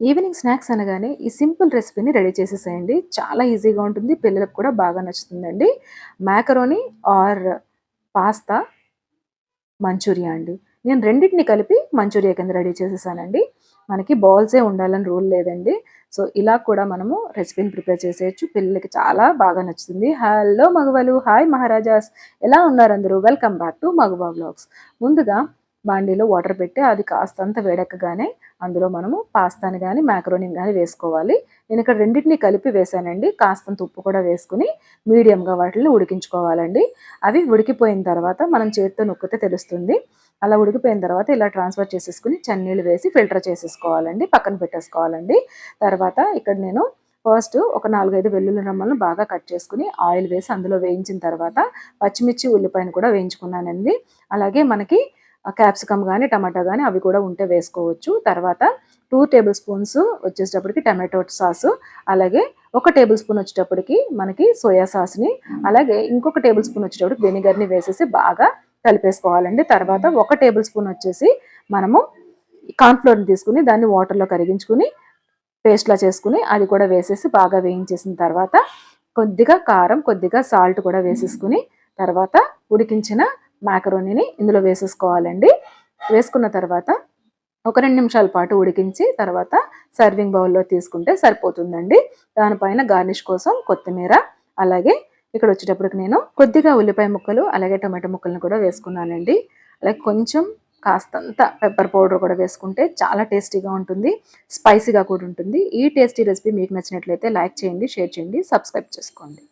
Evening snacks అనగానే ఈ simple రెసిపీని రెడీ చేసేసేయండి. చాలా ఈజీగా ఉంటుంది. పిల్లలకు కూడా బాగా నచ్చుతుందండి. మ్యాకరోని ఆర్ పాస్తా మంచూరియా అండి. నేను రెండింటిని కలిపి మంచూరియా కింద రెడీ చేసేసానండి. మనకి బాల్సే ఉండాలని రూల్ లేదండి. సో ఇలా కూడా మనము రెసిపీని ప్రిపేర్ చేసేయచ్చు. పిల్లలకి చాలా బాగా నచ్చుతుంది. హలో మగవలు. హాయ్ మహారాజాస్. ఎలా ఉన్నారు అందరూ? వెల్కమ్ బ్యాక్ టు మగవా బ్లాగ్స్ ముందుగా బాండీలో వాటర్ పెట్టి అది కాస్తంత వేడెక్కగానే అందులో మనము పాస్తాని కానీ మ్యాక్రోనిని కానీ వేసుకోవాలి. నేను ఇక్కడ రెండింటిని కలిపి వేసానండి కాస్తంత ఉప్పు కూడా వేసుకుని మీడియంగా వాటిని ఉడికించుకోవాలండి. అవి ఉడికిపోయిన తర్వాత మనం చేతితో నొక్కితే తెలుస్తుంది. అలా ఉడికిపోయిన తర్వాత ఇలా ట్రాన్స్ఫర్ చేసేసుకుని చన్నీళ్ళు వేసి ఫిల్టర్ చేసేసుకోవాలండి. పక్కన పెట్టేసుకోవాలండి. తర్వాత ఇక్కడ నేను ఫస్ట్ ఒక నాలుగైదు వెల్లుల్లి రమ్మలను బాగా కట్ చేసుకుని ఆయిల్ వేసి అందులో వేయించిన తర్వాత పచ్చిమిర్చి ఉల్లిపాయను కూడా వేయించుకున్నానండి. అలాగే మనకి క్యాప్సికమ్ కానీ టమాటా కానీ అవి కూడా ఉంటే వేసుకోవచ్చు. తర్వాత టూ టేబుల్ స్పూన్స్ వచ్చేటప్పటికి టమాటో సాస్ అలాగే ఒక టేబుల్ స్పూన్ వచ్చేటప్పటికి మనకి సోయా సాస్ని అలాగే ఇంకొక టేబుల్ స్పూన్ వచ్చేటప్పటికి వెనిగర్ని వేసేసి బాగా కలిపేసుకోవాలండి. తర్వాత ఒక టేబుల్ స్పూన్ వచ్చేసి మనము కార్న్ఫ్లోర్ని తీసుకుని దాన్ని వాటర్లో కరిగించుకుని పేస్ట్లా చేసుకుని అది కూడా వేసేసి బాగా వేయించేసిన తర్వాత కొద్దిగా కారం కొద్దిగా సాల్ట్ కూడా వేసేసుకుని తర్వాత ఉడికించిన మ్యాకరోనీని ఇందులో వేసేసుకోవాలండి. వేసుకున్న తర్వాత ఒక రెండు నిమిషాల పాటు ఉడికించి తర్వాత సర్వింగ్ బౌల్లో తీసుకుంటే సరిపోతుందండి. దానిపైన గార్నిష్ కోసం కొత్తిమీర అలాగే ఇక్కడ వచ్చేటప్పటికి నేను కొద్దిగా ఉల్లిపాయ ముక్కలు అలాగే టమాటో ముక్కలను కూడా వేసుకున్నానండి. అలాగే కొంచెం కాస్తంత పెప్పర్ పౌడర్ కూడా వేసుకుంటే చాలా టేస్టీగా ఉంటుంది స్పైసీగా కూడా ఉంటుంది. ఈ టేస్టీ రెసిపీ మీకు నచ్చినట్లయితే లైక్ చేయండి షేర్ చేయండి సబ్స్క్రైబ్ చేసుకోండి.